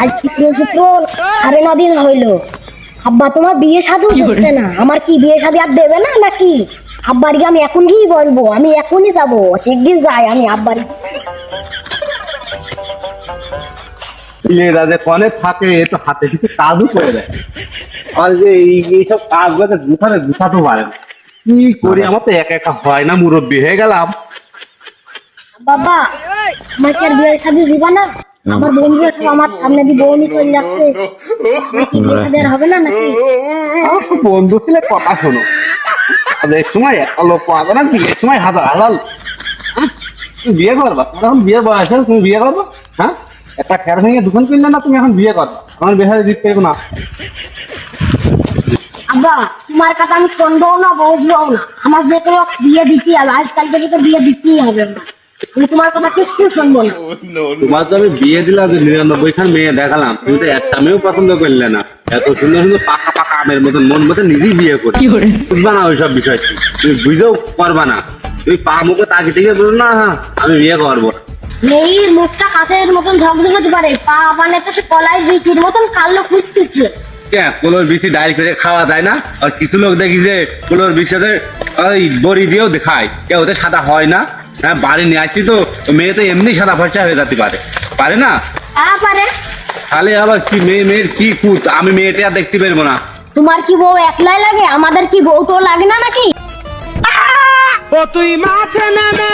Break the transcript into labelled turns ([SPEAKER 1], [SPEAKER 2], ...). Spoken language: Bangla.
[SPEAKER 1] আজ চিত্র চিত্র সাড়ে ন দিন হইল। আব্বা তোমার বিয়ে সাধু হচ্ছে না? আমার কি বিয়ে শাদী আর দেবে না নাকি? আব্বার আমি এখন গিয়ে বলব? আমি এখনই যাব। শিগগির যাই আমি আব্বার
[SPEAKER 2] ছেলেরা যে কনে থাকে এ তো হাতে কিছু কাজও করে দেয়। আর যে এই এইসব কাজগুলোকে গুছানে গুছাতে পারে না। কি করি? আমার তো একা একা হয় না মুরব্বী হয়ে গেলাম।
[SPEAKER 1] বাবা আমার কি আর বিয়ে শাদী দিবা না? আমার বন্ধুরা সব আমার সামনে দিয়ে বউনি চলে যাচ্ছে। বিয়ে আর হবে না নাকি?
[SPEAKER 2] বন্ধু ছেলে কথা শোনো। আর এক সময় একটা লোক পাবে না বিয়ের সময় হাজার হাজার হ্যাঁ? তুমি বিয়ে করবা? তোমার এখন বিয়ের বয়স তুমি বিয়ে করবা? হ্যাঁ? একটা খেয়ার ভেঙে দোকান কিনলে না তুমি এখন বিয়ে করবা? আমার বিয়ে সাথে দিতে পারব না
[SPEAKER 1] আব্বা তোমার কাছে আমি শুনব না বুঝব না। আমার যে কোনো বিয়ে দিতেই হবে আজকাল থেকে তো বিয়ে দিতেই হবে। আমার আমি তোমার কথা কিচ্ছু শুনব না।
[SPEAKER 2] তোমার তো আমি বিয়ে দিলাম যে নিরানব্বই খান মেয়ে দেখালাম। তুমি তো একটা মেয়েও পছন্দ করলে না। এত সুন্দর সুন্দর পাকা পাকা আমের মতন মন মতো নিজেই বিয়ে করি? বুঝবা না ওইসব বিষয়। তুমি বুঝেও পারবা না। তুমি পা মুখে তাকি থেকে বলো না হ্যাঁ, আমি বিয়ে করব না।
[SPEAKER 1] মেয়ের মুখটা কাছের মতন ঝকঝক হতে পারে। পা মানে তো সে কলাই বিচির মতন কালো খুঁজতেছে।
[SPEAKER 2] কে? কোলোর বিচি ডাইল করে খাওয়া যায় না? আর কিছু লোক দেখি যে কোলোর বিচিতে ওই বড়ি দিয়েও দেখায়। কেউ ওদের সাদা হয় না? হ্যাঁ বাড়ি নিয়ে আসছি তো মেয়ে তো এমনি সাদা ফর্চা হয়ে যেতে পারে। পারে না?
[SPEAKER 1] হ্যাঁ পারে।
[SPEAKER 2] তাহলে আবার কি মেয়ে মেয়ের কি কুত? আমি মেয়েটা আর দেখতে পারব না।
[SPEAKER 1] তোমার কি বউ একলাই লাগে? আমাদের কি বউ তো লাগে না নাকি?
[SPEAKER 3] ও তুই মাঠে নামে